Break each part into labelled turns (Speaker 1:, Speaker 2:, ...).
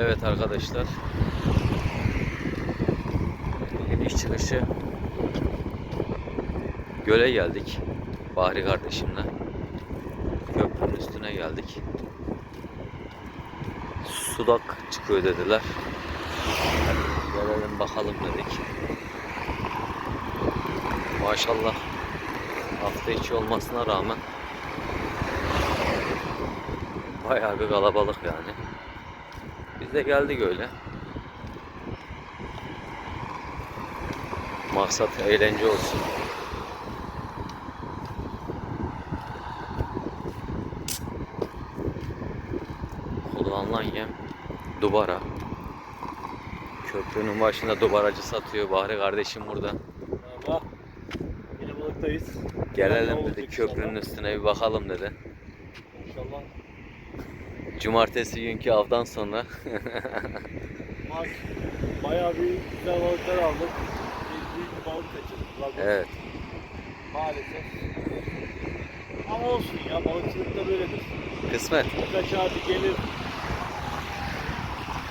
Speaker 1: Evet arkadaşlar. Bugün iş çıkışı göle geldik. Bahri kardeşimle. Köprünün üstüne geldik. Sudak çıkıyor dediler. Gelelim bakalım dedik. Maşallah hafta içi olmasına rağmen bayağı bir kalabalık yani. Biz de geldik öyle. Maksat eğlence olsun. Kullanılan yem dubara. Köprünün başında dubaracı satıyor. Bahri kardeşim burada.
Speaker 2: Merhaba. Yine balıktayız.
Speaker 1: Gelelim dedi köprünün
Speaker 2: inşallah?
Speaker 1: üstüne bir bakalım dedi.
Speaker 2: İnşallah.
Speaker 1: Cumartesi günkü avdan sonra
Speaker 2: Maç. Bayağı bir güzel balıklar aldık. Bir büyük balık kaçırdık.
Speaker 1: Evet
Speaker 2: Maalesef. Ama olsun ya balıkçılık da böyledir.
Speaker 1: kısmet.
Speaker 2: Birkaç abi gelir.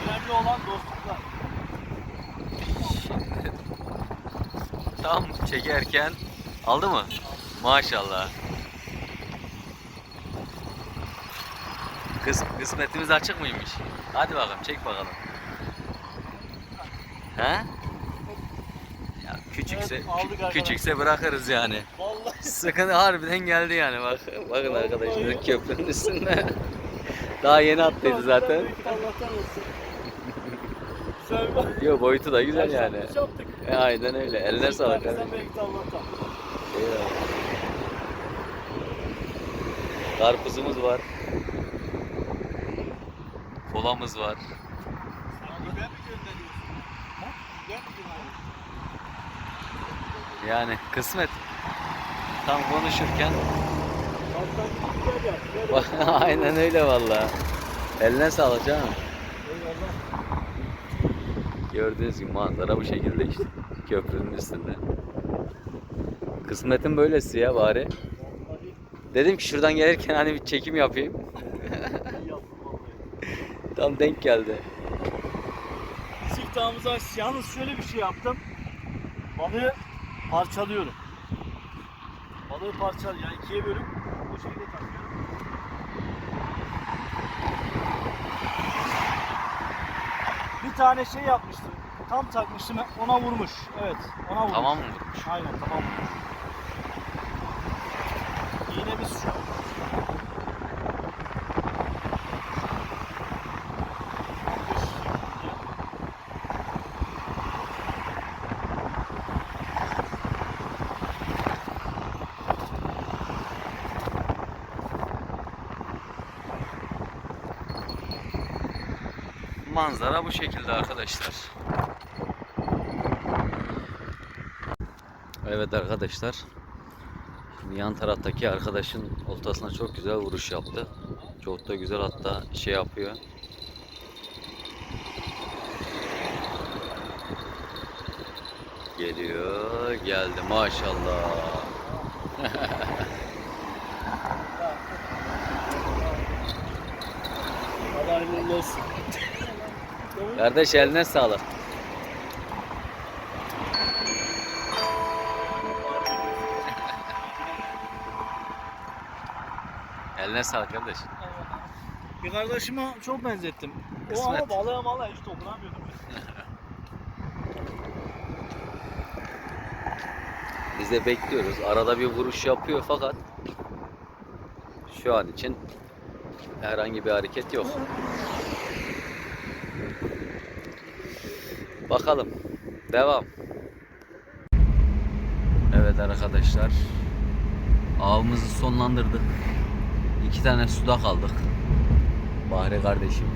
Speaker 2: Önemli olan dostluklar.
Speaker 1: Tam çekerken aldı mı? Maşallah. Kıs kısmetimiz açık mıymış? Hadi bakalım çek bakalım. He? Ya küçükse
Speaker 2: Evet,
Speaker 1: kü- küçükse bırakırız yani.
Speaker 2: Vallahi.
Speaker 1: Sıkıntı harbiden geldi yani bak. Bakın
Speaker 2: Vallahi.
Speaker 1: arkadaşlar köprünün üstünde. Daha yeni attıydı zaten. Yo boyutu da güzel yani.
Speaker 2: Başlangıç yaptık.
Speaker 1: E, aynen öyle. Eline sağlık. Karpuzumuz var.
Speaker 2: Mi gönderiyorsun?
Speaker 1: Yani kısmet. Tam konuşurken aynen öyle valla. Eline sağlık canım. Gördüğünüz gibi manzara bu şekilde işte. Köprünün üstünde. Kısmetin böylesi ya bari. Dedim ki şuradan gelirken hani bir çekim yapayım. Tam denk geldi.
Speaker 2: Siftahımızı aç. Yalnız şöyle bir şey yaptım. Balığı parçalıyorum. Balığı parçal yani ikiye bölüp bu şekilde takıyorum. Bir tane şey yapmıştım. Tam takmıştım. Ona vurmuş. Evet. Ona vurmuş.
Speaker 1: Tamam mı vurmuş?
Speaker 2: Aynen tamam vurmuş. İğnemiz şu.
Speaker 1: Manzara bu şekilde arkadaşlar. Evet arkadaşlar. Şimdi yan taraftaki arkadaşın oltasına çok güzel vuruş yaptı. Çok da güzel hatta şey yapıyor. Geliyor, geldi maşallah.
Speaker 2: Hayırlı olsun.
Speaker 1: Kardeş eline sağlık. Eline sağlık kardeş.
Speaker 2: Bir kardeşime çok benzettim. O
Speaker 1: Kısmet.
Speaker 2: ama balığa mala hiç dokunamıyordum.
Speaker 1: Biz de bekliyoruz. Arada bir vuruş yapıyor fakat şu an için herhangi bir hareket yok. Bakalım. Devam. Evet arkadaşlar. Avımızı sonlandırdık. İki tane suda kaldık. Bahri kardeşim.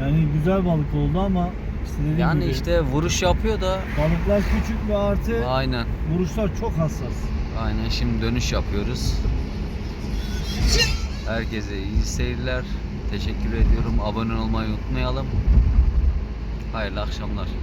Speaker 2: Yani güzel balık oldu ama işte dediğim
Speaker 1: Yani
Speaker 2: gibi
Speaker 1: işte vuruş yapıyor da
Speaker 2: balıklar küçük ve artı
Speaker 1: aynen.
Speaker 2: vuruşlar çok hassas.
Speaker 1: Aynen şimdi dönüş yapıyoruz. Herkese iyi seyirler. Teşekkür ediyorum. Abone olmayı unutmayalım. Hayırlı akşamlar.